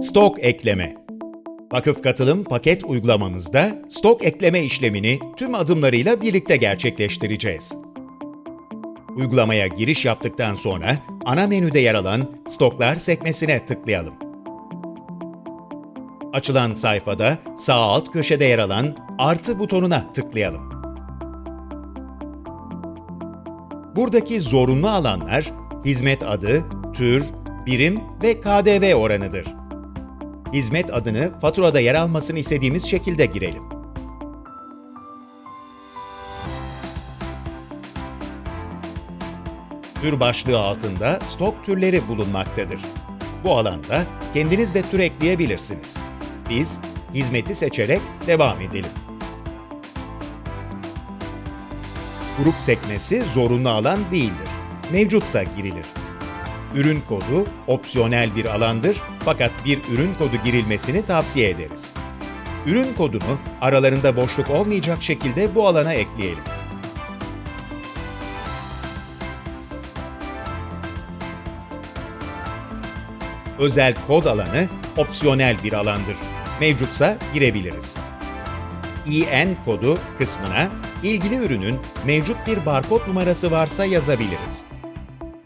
Stok ekleme. Vakıf Katılım paket uygulamamızda stok ekleme işlemini tüm adımlarıyla birlikte gerçekleştireceğiz. Uygulamaya giriş yaptıktan sonra ana menüde yer alan Stoklar sekmesine tıklayalım. Açılan sayfada sağ alt köşede yer alan Artı butonuna tıklayalım. Buradaki zorunlu alanlar hizmet adı, tür, birim ve KDV oranıdır. Hizmet adını faturada yer almasını istediğimiz şekilde girelim. Tür başlığı altında stok türleri bulunmaktadır. Bu alanda kendiniz de tür ekleyebilirsiniz. Biz hizmeti seçerek devam edelim. Grup sekmesi zorunlu alan değildir. Mevcutsa girilir. Ürün kodu opsiyonel bir alandır fakat bir ürün kodu girilmesini tavsiye ederiz. Ürün kodunu aralarında boşluk olmayacak şekilde bu alana ekleyelim. Özel kod alanı opsiyonel bir alandır. Mevcutsa girebiliriz. IN kodu kısmına ilgili ürünün mevcut bir barkod numarası varsa yazabiliriz.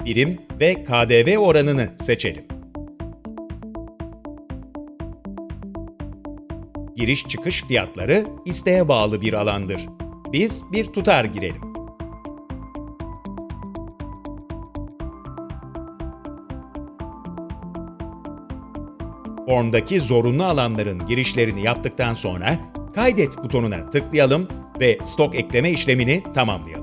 Birim ve KDV oranını seçelim. Giriş çıkış fiyatları isteğe bağlı bir alandır. Biz bir tutar girelim. Formdaki zorunlu alanların girişlerini yaptıktan sonra Kaydet butonuna tıklayalım ve stok ekleme işlemini tamamlayalım.